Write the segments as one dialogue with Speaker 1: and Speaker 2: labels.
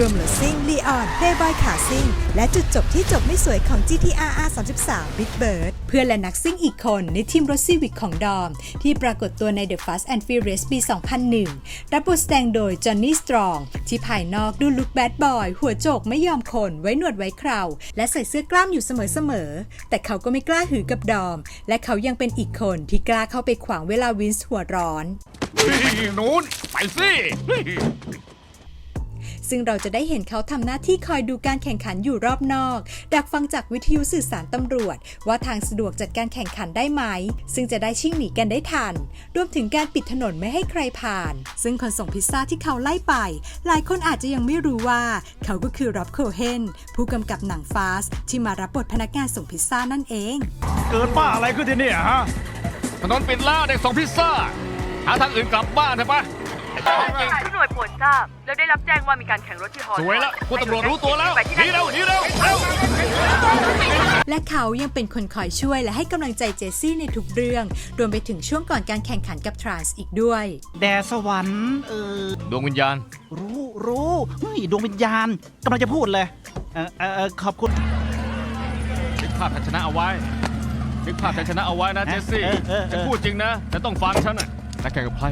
Speaker 1: รวมรถซิ่งลีออนเพย์บอยขาซิ่ง และจุดจบที่จบไม่สวยของ GTR R33 Big Bird เพื่อนและนักซิ่งอีกคนในทีมรถซีวิกของดอม ที่ปรากฏตัวใน The Fast and Furious ปี 2001 รับบทแสดงโดยจอห์นนี่สตรอง ที่ภายนอกดูลุคแบดบอย หัวโจกไม่ยอมคนไว้หนวดไว้เครา และใส่เสื้อกล้ามอยู่เสมอๆแต่เขาก็ไม่กล้าหือกับดอม และเขายังเป็นอีกคนที่กล้าเข้าไปขวางเวลาวินส์หัวร้อน
Speaker 2: เฮ้ยนู้นไปสิ
Speaker 1: ซึ่งเราจะได้เห็นเขาทำหน้าที่คอยดูการแข่งขันอยู่รอบนอก ดักฟังจากวิทยุสื่อสารตำรวจ ว่าทางสะดวกจัดการแข่งขันได้ไหม ซึ่งจะได้ชิ่งหนีกันได้ทัน รวมถึงการปิดถนนไม่ให้ใครผ่าน ซึ่งคนส่งพิซซ่าที่เขาไล่ไป หลายคนอาจจะยังไม่รู้ว่า เขาก็คือร็อบโคเฮนผู้กำกับหนังฟาสที่มารับบทพนักงานส่งพิซซ่านั่นเอง
Speaker 3: เกิดบ้าอะไรขึ้นที่เนี่ยฮะ
Speaker 2: ถนนปิดแล้วเด็กส่งพิซซ่าหาทางอื่นกลับบ้านเถอะปะ
Speaker 4: ทุกหน่วยป่วนท ราบแล้วได้รับแจ้งว่ามีการแข่งรถที่ฮอล
Speaker 2: สวยแล้วคุณตำรวจรู้ตัวแล้ว
Speaker 4: ไปที่
Speaker 2: หนี
Speaker 4: นั่น
Speaker 2: เร็วหนีเร็วเร็ว
Speaker 1: และเขายังเป็นคนคอยช่วยและให้กำลังใจเจสซี่ในทุกเรื่อง รวมไปถึงช่วงก่อนการแข่งขันกับทรานส์อีกด้วย
Speaker 3: แดสวรรค์เออ
Speaker 2: ดวงวิญญาณ
Speaker 3: รู้รู้เฮ้ยดวงวิญญาณกำลังจะพูดเลยเออเออเออขอบคุณ
Speaker 2: นึกภาพชัยชนะเอาไว้นึกภาพชัยชนะเอาไว้นะเจสซี่
Speaker 3: เออเออเออ
Speaker 2: จะพูดจริงนะแต่ต้องฟังฉันน่ะและแข่งกับใคร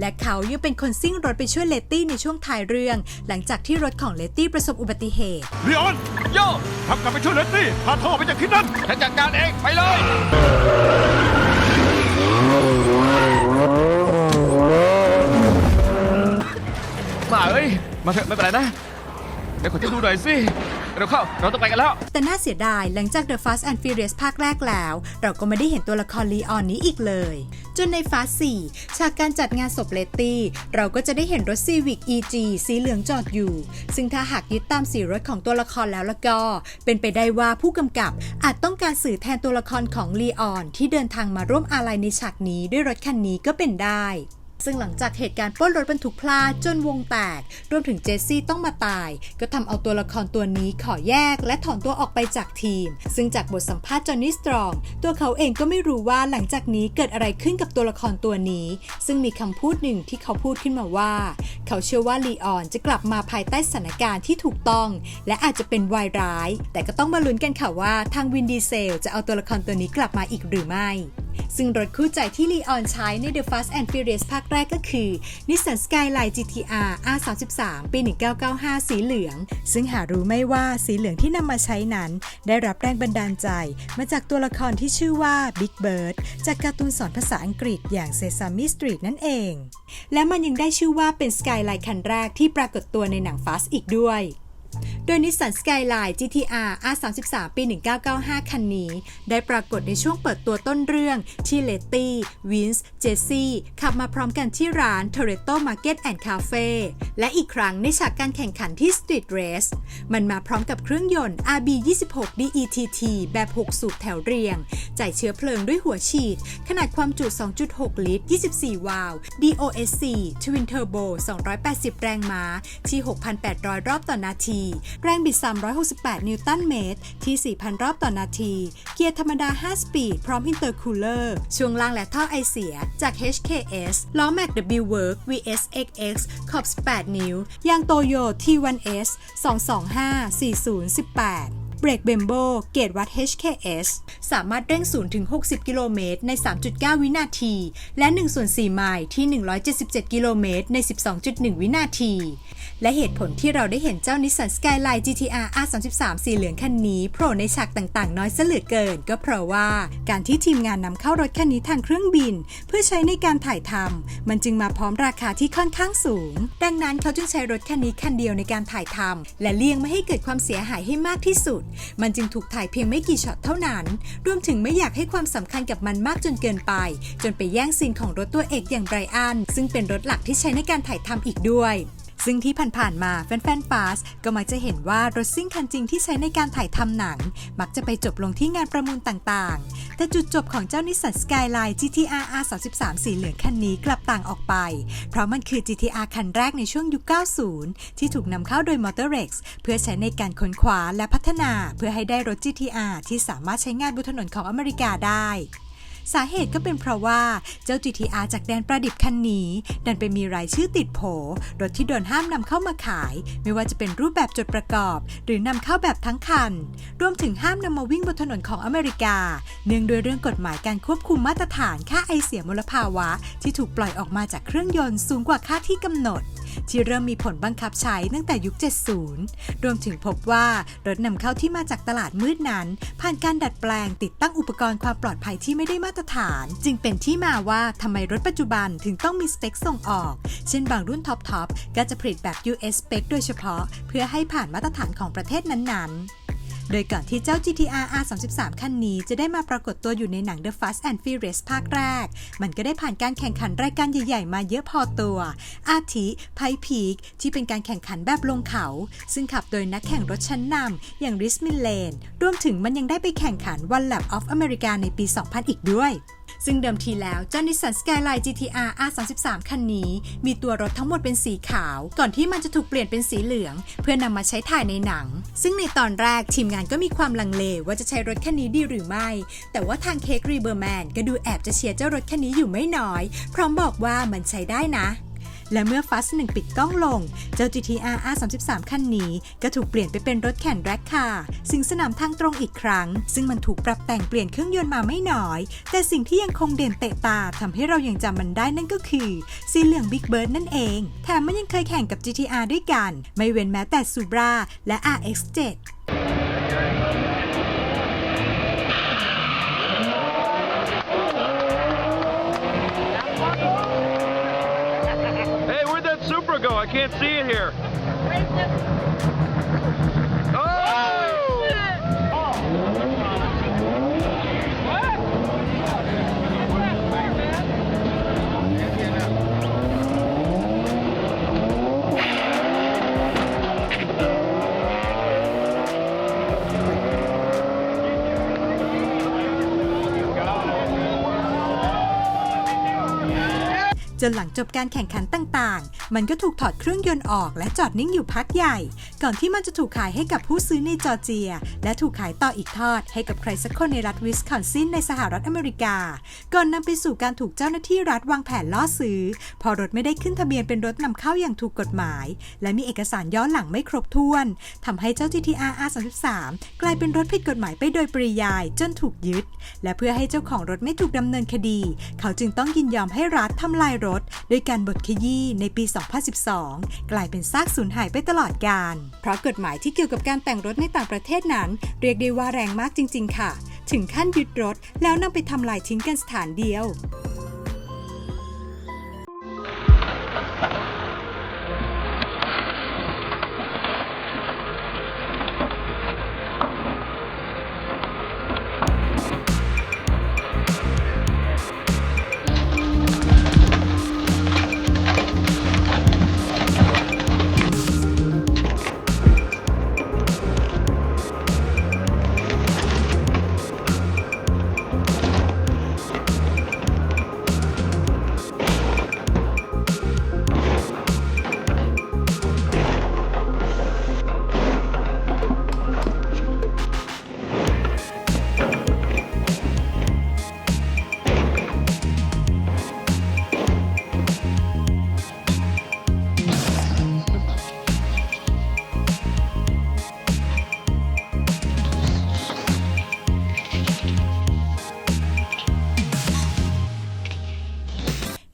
Speaker 1: และเขายังเป็นคนซิ่งรถไปช่วยเลตตี้ในช่วงท้ายเรื่อง หลังจากที่รถของเลตตี้ประสบอุบัติเหตุ
Speaker 3: ลีออน
Speaker 2: โย่
Speaker 3: ทำกลับไปช่วยเลตตี้พาเธอออกไปจากที่นั่น
Speaker 2: ฉันจัดการเองไปเลยมาเอ้ยมาเถอะไม่เป็นไรนะเดี๋ยวขอจะดูหน่อยสิ เร็วเข้า เราต้องไปกันแล้ว
Speaker 1: แต่น่าเสียดายหลังจาก The Fast and Furious ภาคแรกแล้ว เราก็ไม่ได้เห็นตัวละครลีออนนี้อีกเลย จนใน Fast 4ฉากการจัดงานศพเลตตี้ เราก็จะได้เห็นรถ Civic EG สีเหลืองจอดอยู่ ซึ่งถ้าหากยึดตามสีรถของตัวละครแล้วละก็ เป็นไปได้ว่าผู้กำกับอาจต้องการสื่อแทนตัวละครของลีออนที่เดินทางมาร่วมอาลัยในฉากนี้ด้วยรถคันนี้ก็เป็นได้ ซึ่งหลังจากเหตุการณ์ปล้นรถบรรทุกพลาจนวงแตก รวมถึงเจสซี่ต้องมาตาย ก็ทำเอาตัวละครตัวนี้ขอแยกและถอนตัวออกไปจากทีม ซึ่งจากบทสัมภาษณ์จอห์นนี่สตรอง ตัวเขาเองก็ไม่รู้ว่าหลังจากนี้เกิดอะไรขึ้นกับตัวละครตัวนี้ ซึ่งมีคำพูดหนึ่งที่เขาพูดขึ้นมาว่า เขาเชื่อว่าลีออนจะกลับมาภายใต้สถานการณ์ที่ถูกต้อง และอาจจะเป็นวายร้าย แต่ก็ต้องมาลุ้นกันค่ะว่าทางวินดีเซลจะเอาตัวละครตัวนี้กลับมาอีกหรือไม่ ซึ่งรถคู่ใจที่ลีออนใช้ใน The Fast and Furious ภาคแรกก็คือ Nissan Skyline GTR R33 ปี 1995 สีเหลือง ซึ่งหารู้ไม่ว่าสีเหลืองที่นำมาใช้นั้น ได้รับแรงบันดาลใจ มาจากตัวละครที่ชื่อว่า Big Bird จากการ์ตูนสอนภาษาอังกฤษอย่าง Sesame Street นั่นเอง และมันยังได้ชื่อว่าเป็น Skyline คันแรกที่ปรากฏตัวในหนัง Fast อีกด้วย โดยนิสสันสกายไลน์ GTR R33 ปี 1995 คันนี้ ได้ปรากฏในช่วงเปิดตัวต้นเรื่องที่เลตตี้วินส์เจสซี่ขับมาพร้อมกันที่ร้าน Toretto Market and Cafe และอีกครั้งในฉากการแข่งขันที่ Street Race มันมาพร้อมกับเครื่องยนต์ RB26 DETT แบบ 6 สูบแถวเรียง จ่ายเชื้อเพลิงด้วยหัวฉีด ขนาดความจุ 2.6 ลิตร 24 วาล์ว DOSC Twin Turbo 280 แรงม้าที่ 6,800 รอบต่อนาทีแรงบิด 368 นิวตันเมตร ที่ 4,000 รอบต่อนาที เกียร์ธรรมดา 5 สปีด พร้อมอินเตอร์คูลเลอร์ ช่วงล่างและท่อไอเสียจาก HKS ล้อ Mac W Work VSXX ขอบ 18 นิ้ว ยางโตโย T1S 225 4018เบรกเบมโบเกตวัด HKS สามารถเร่ง0ถึง 60 กิโลเมตรใน 3.9 วินาที และ1ส่วน4ไมล์ที่ 177 กิโลเมตรใน 12.1 วินาทีและเหตุผลที่เราได้เห็นเจ้า Nissan Skyline GTR R33 สีเหลืองคันนี้โผล่ในฉากต่างๆ น้อยซะเหลือเกิน ก็เพราะว่าการที่ทีมงานนำเข้ารถคันนี้ทางเครื่องบิน เพื่อใช้ในการถ่ายทำมันจึงมาพร้อมราคาที่ค่อนข้างสูง ดังนั้นเขาจึงใช้รถคันนี้คันเดียวในการถ่ายทำและเลี่ยงไม่ให้เกิดความเสียหายให้มากที่สุด มันจึงถูกถ่ายเพียงไม่กี่ช็อตเท่านั้น รวมถึงไม่อยากให้ความสำคัญกับมันมากจนเกินไป จนไปแย่งซีนของรถตัวเอกอย่างไบรอันซึ่งเป็นรถหลักที่ใช้ในการถ่ายทำอีกด้วย ซึ่งที่ผ่านๆมาแฟนๆฟาสก็มักจะเห็นว่ารถซิ่งคันจริงที่ใช้ในการถ่ายทำหนัง มักจะไปจบลงที่งานประมูลต่างๆ แต่จุดจบของเจ้านิสสันสกายไลน์ GTR R33 สีเหลืองคันนี้กลับต่างออกไป เพราะมันคือ GTR คันแรกในช่วงยุค 90 ที่ถูกนำเข้าโดย Motorex เพื่อใช้ในการค้นคว้าและพัฒนา เพื่อให้ได้รถ GTR ที่สามารถใช้งานบนถนนของอเมริกาได้ สาเหตุก็เป็นเพราะว่าเจ้า GTR จากแดนประดิษฐ์คันนี้ ดันไปมีรายชื่อติดโผรถที่โดนห้ามนำเข้ามาขาย ไม่ว่าจะเป็นรูปแบบจดประกอบ หรือนำเข้าแบบทั้งคัน รวมถึงห้ามนำมาวิ่งบนถนนของอเมริกา เนื่องโดวยเรื่องกฎหมายการควบคุมมาตรฐานค่าไอเสียมลภาวะ ที่ถูกปล่อยออกมาจากเครื่องยนต์สูงกว่าค่าที่กำหนด ที่เริ่มมีผลบังคับใช้ตั้งแต่ยุค 70 รวมถึงพบว่ารถนำเข้าที่มาจากตลาดมืดนั้น ผ่านการดัดแปลงติดตั้งอุปกรณ์ความปลอดภัยที่ไม่ได้มาตรฐาน จึงเป็นที่มาว่าทำไมรถปัจจุบันถึงต้องมีสเปคส่งออก เช่นบางรุ่นท็อปๆก็จะผลิตแบบ US spec โดยเฉพาะ เพื่อให้ผ่านมาตรฐานของประเทศนั้นๆ โดยก่อนที่เจ้า GTR R33 คันนี้จะได้มาปรากฏตัวอยู่ในหนัง The Fast and Furious ภาคแรก มันก็ได้ผ่านการแข่งขันรายการใหญ่ ๆ มาเยอะพอตัว อาทิไพพีกที่เป็นการแข่งขันแบบลงเขา ซึ่งขับโดยนักแข่งรถชั้นนำอย่างริสมิลเลนรวมถึงมันยังได้ไปแข่งขันวันแลบออฟอเมริกาในปี 2000 อีกด้วย ซึ่งเดิมทีแล้วเจ้านิสสันสกายไลน์ GTR R33 คันนี้ มีตัวรถทั้งหมดเป็นสีขาว ก่อนที่มันจะถูกเปลี่ยนเป็นสีเหลือง เพื่อนำมาใช้ถ่ายในหนัง ซึ่งในตอนแรกทีมงานก็มีความลังเลว่าจะใช้รถคันนี้ดีหรือไม่ แต่ว่าทางเค้กรีเบอร์แมนก็ดูแอบจะเชียร์เจ้ารถคันนี้อยู่ไม่น้อย พร้อมบอกว่ามันใช้ได้นะ และเมื่อ Fast 1 ปิดกล้องลง เจ้า GTR R33 คันนี้ก็ถูกเปลี่ยนไปเป็นรถแข่งแร็คคาร์สิงสนามทางตรงอีกครั้ง ซึ่งมันถูกปรับแต่งเปลี่ยนเครื่องยนต์มาไม่น้อย แต่สิ่งที่ยังคงเด่นเตะตาทำให้เรายังจำมันได้นั่นก็คือ สีเหลือง Big Bird นั่นเอง แถมมันยังเคยแข่งกับ GTR ด้วยกัน ไม่เว้นแม้แต่ Supra และ RX-7
Speaker 5: I can't see it here. Oh!
Speaker 1: Oh! จนหลังจบการแข่งขันต่างๆมันก็ถูกถอดเครื่องยนต์ออกและจอดนิ่งอยู่พักใหญ่ ก่อนที่มันจะถูกขายให้กับผู้ซื้อในจอร์เจีย และถูกขายต่ออีกทอด ให้กับใครสักคนในรัฐวิสคอนซินในสหรัฐอเมริกา ก่อนนำไปสู่การถูกเจ้าหน้าที่รัฐวางแผนล่อซื้อ พอรถไม่ได้ขึ้นทะเบียนเป็นรถนำเข้าอย่างถูกกฎหมาย และมีเอกสารย้อนหลังไม่ครบถ้วนทำให้เจ้า GTR R33 กลายเป็นรถผิดกฎหมายไปโดยปริยายจนถูกยึด และเพื่อให้เจ้าของรถไม่ถูกดำเนินคดี เขาจึงต้องยินยอมให้รัฐทำลายรถ โดยการบดขยี้ในปี2012 กลายเป็นซากสูญหายไปตลอดกาล เพราะกฎหมายที่เกี่ยวกับการแต่งรถในต่างประเทศนั้น เรียกได้ว่าแรงมากจริง ๆ ค่ะ ถึงขั้นยึดรถแล้วนำไปทำลายทิ้งกันสถานเดียว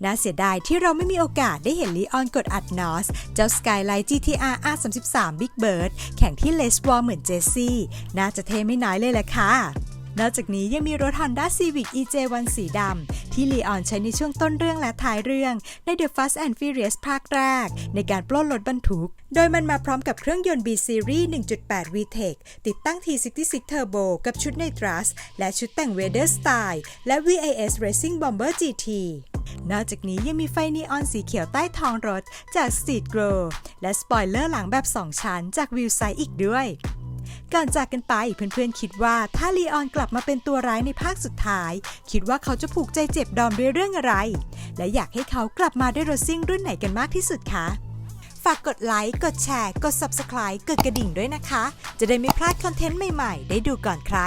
Speaker 1: น่าเสียดายที่เราไม่มีโอกาสได้เห็นลีออนกดอัดนอส เจ้า Skyline GTR R33 Big Bird แข่งที่เลสวอลเหมือนเจสซี่ น่าจะเท่ไม่น้อยเลยแหละค่ะ นอกจากนี้ยังมีรถ Honda Civic EJ1 สีดำ ที่ลีออนใช้ในช่วงต้นเรื่องและท้ายเรื่อง ใน The Fast and Furious ภาคแรก ในการปล้นรถบรรทุก โดยมันมาพร้อมกับเครื่องยนต์ B Series 1.8 VTEC ติดตั้ง T66 Turbo กับชุดใน t r u s และชุดแต่ง Vader Style และ VAS Racing Bomber GT นอกจากนี้ยังมีไฟนีออนสีเขียวใต้ท้องรถจาก Street Glow และสปอยเลอร์หลังแบบ 2 ชั้นจาก View Sight อีกด้วยก่อนจากกันไปเพื่อนๆคิดว่าถ้าลีออนกลับมาเป็นตัวร้ายในภาคสุดท้าย คิดว่าเขาจะผูกใจเจ็บดอมด้วยเรื่องอะไร และอยากให้เขากลับมาด้วยรถซิ่งรุ่นไหนกันมากที่สุดคะฝากกดไลค์กดแชร์ กด Subscribe กดกระดิ่งด้วยนะคะ จะได้ไม่พลาดคอนเทนต์ใหม่ๆ ได้ดูก่อนใคร